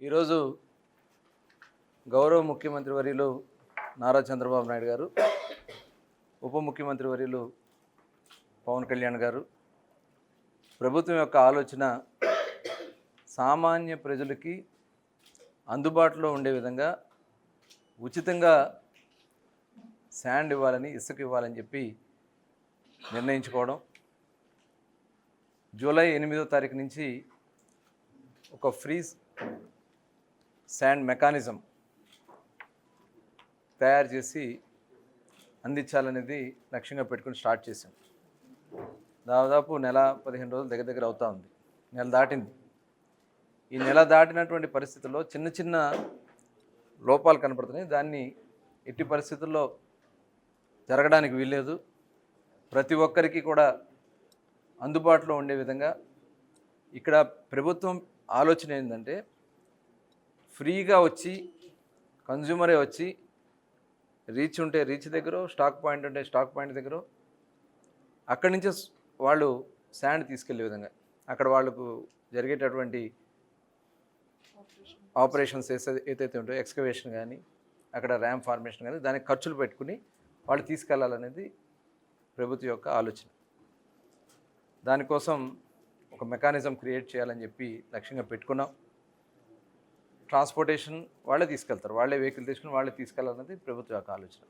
ఈరోజు గౌరవ ముఖ్యమంత్రి వర్యులు నారా చంద్రబాబు నాయుడు గారు ఉప ముఖ్యమంత్రి వర్యులు పవన్ కళ్యాణ్ గారు ప్రభుత్వం యొక్క ఆలోచన సామాన్య ప్రజలకి అందుబాటులో ఉండే విధంగా ఉచితంగా శాండ్ ఇవ్వాలని ఇసుక ఇవ్వాలని చెప్పి నిర్ణయించుకోవడం. జూలై ఎనిమిదో తారీఖు నుంచి ఒక ఫ్రీ శాండ్ మెకానిజం తయారు చేసి అందించాలనేది లక్ష్యంగా పెట్టుకుని స్టార్ట్ చేశాం. దాదాపు నెల పదిహేను రోజులు దగ్గర దగ్గర అవుతా ఉంది. నెల దాటింది. ఈ నెల దాటినటువంటి పరిస్థితుల్లో చిన్న చిన్న లోపాలు కనపడుతున్నాయి. దాన్ని ఎట్టి పరిస్థితుల్లో జరగడానికి వీల్లేదు. ప్రతి ఒక్కరికి కూడా అందుబాటులో ఉండే విధంగా ఇక్కడ ప్రభుత్వం ఆలోచన ఏంటంటే ఫ్రీగా వచ్చి కన్జ్యూమరే వచ్చి రీచ్ ఉంటే రీచ్ దగ్గర స్టాక్ పాయింట్ ఉంటే స్టాక్ పాయింట్ దగ్గర అక్కడి నుంచే వాళ్ళు శాండ్ తీసుకెళ్ళే విధంగా అక్కడ వాళ్ళకు జరిగేటటువంటి ఆపరేషన్స్ ఏదైతే ఉంటాయో ఎక్స్కవేషన్ కానీ అక్కడ ర్యామ్ ఫార్మేషన్ కానీ దానికి ఖర్చులు పెట్టుకుని వాళ్ళు తీసుకెళ్ళాలనేది ప్రభుత్వం యొక్క ఆలోచన. దానికోసం ఒక మెకానిజం క్రియేట్ చేయాలని చెప్పి లక్ష్యంగా పెట్టుకున్నాం. ట్రాన్స్పోర్టేషన్ వాళ్ళే తీసుకెళ్తారు. వాళ్ళే వెహికల్ తీసుకుని వాళ్ళే తీసుకెళ్ళాలన్నది ప్రభుత్వ యొక్క ఆలోచన.